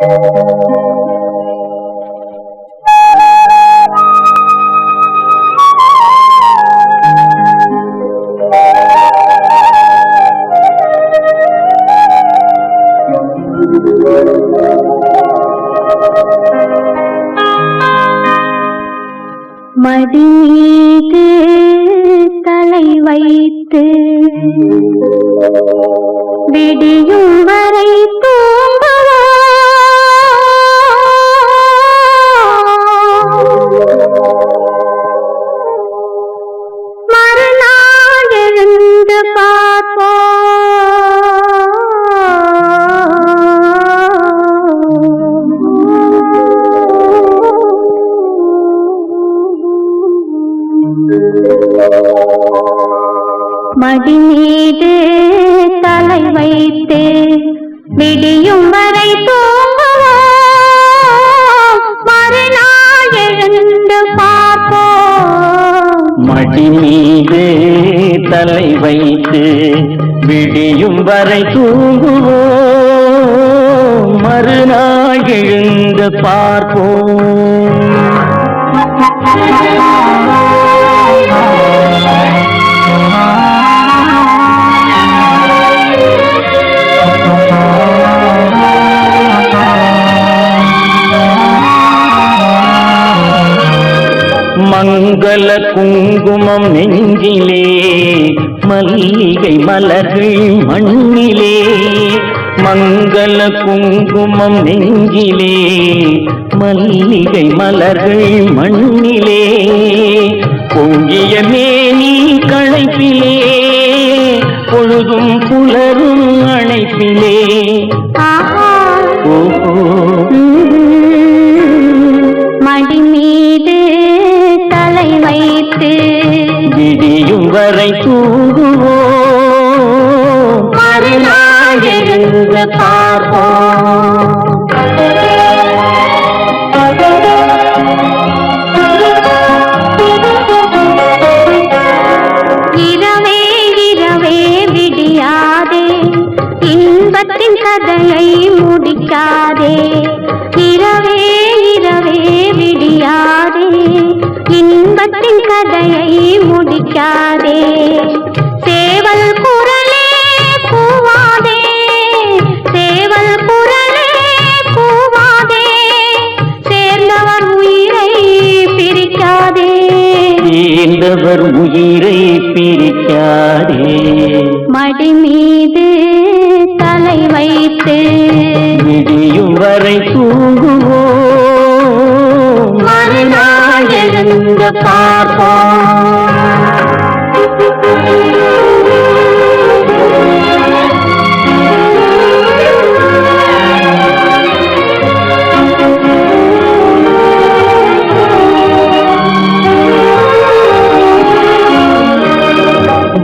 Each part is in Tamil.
மடி மீது தலை வைத்து விடியும் வரை பார்ப்போம் மடி மீது தலை வைத்து விடியும் வரை தூங்குவோம். மறுநாள் எழுந்து பார்ப்போம். மடி மீது தலை வைத்து விடியும் வரை தூங்குவோம். மறுநாள் எழுந்து பார்ப்போம். மங்கள குங்குமம் நெஞ்சிலே மல்லிகை மலர்கள் மண்ணிலே. மங்கள குங்குமம் நெஞ்சிலே மல்லிகை மலர்கள் மண்ணிலே. பொங்கிய மேனி களைப்பிலே பொழுதும் புலரும் அணைப்பிலே. ஆஹா. ஓஹோ. மடி மீது வைத்து விடியும் வரை தூங்குவோம் மறுநாள் எழுந்து பார்ப்போம். இரவே இரவே விடியாதே இன்பத்தின் கதையை முடிக்காதே. இரவே இரவே விடியாதே இன்பத்தின் கதையை முடிக்காதே. சேவல் குரலே கூவாதே சேவல் குரலே கூவாதே சேர்ந்தவர் உயிரை பிரிக்காதே. சேர்ந்தவர் உயிரை பிரிக்காதே. மடி மீது தலை வைத்து விடியும் வரை தூங்குவோம்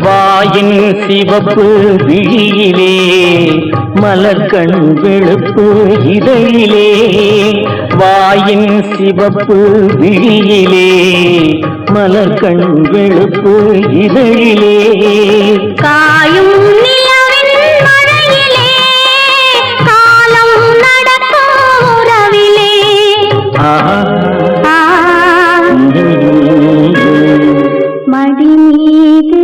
வாயின் சிவப்பு விழியிலே மலர்கண் வெளுப்பு இதழிலே வாயின் சிவப்பு விழியிலே மலர்கண் வெளுப்பு இதழிலே. காயும் மடி மீது